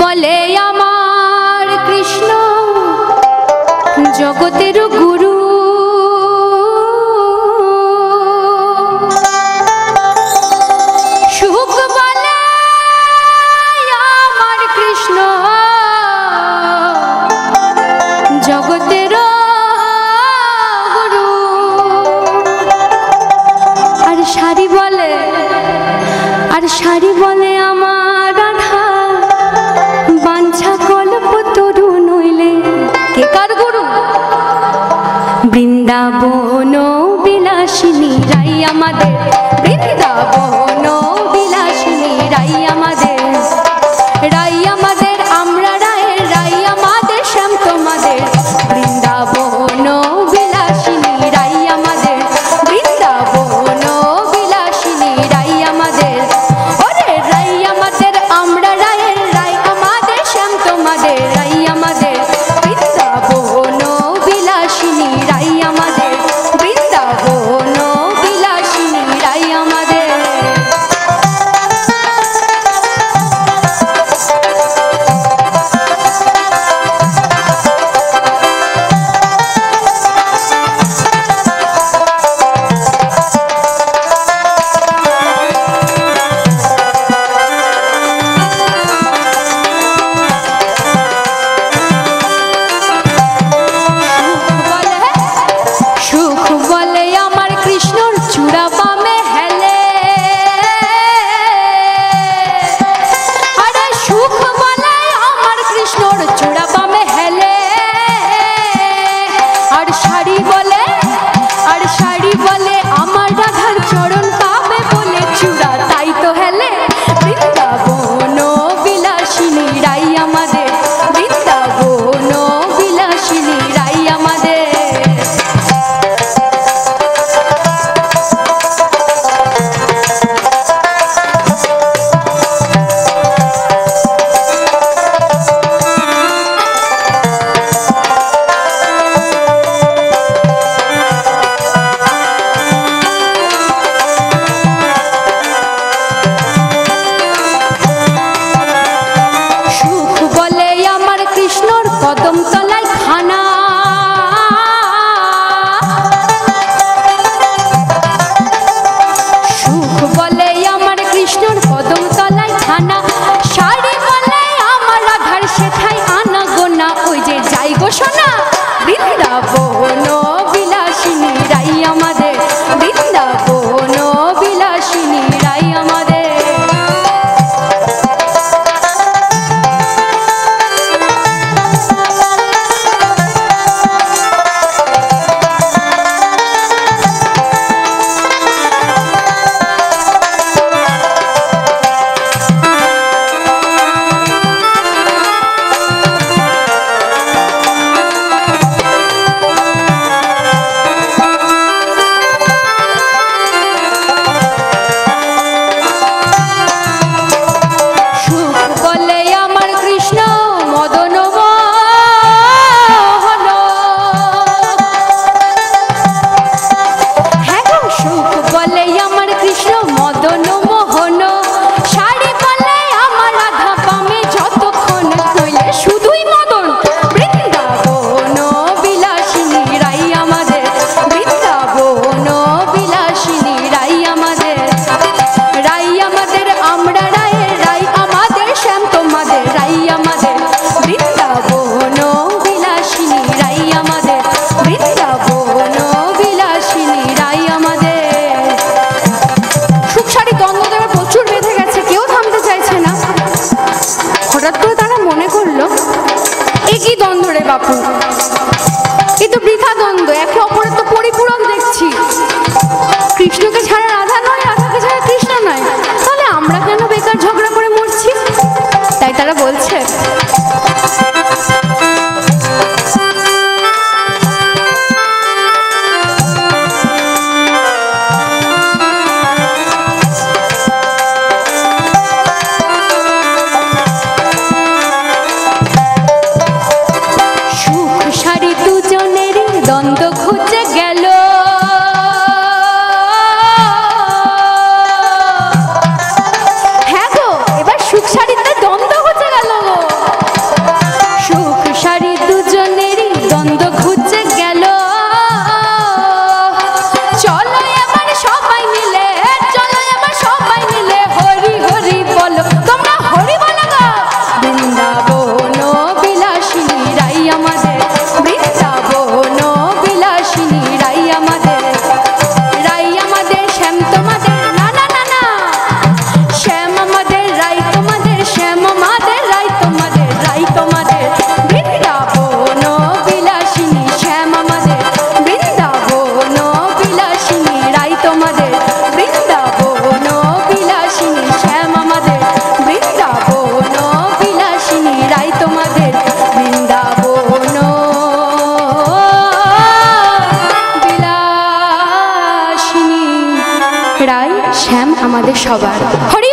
বলে আমার কৃষ্ণ জগতের গুরু। সুখ বলে আমার কৃষ্ণ জগতের গুরু। আর শাড়ি বলে, আর শাড়ি বলে বৃন্দাবন বিলাসিনী রাই আমাদের বৃন্দাবন भी good. শ্যাম আমাদের সবার। হরি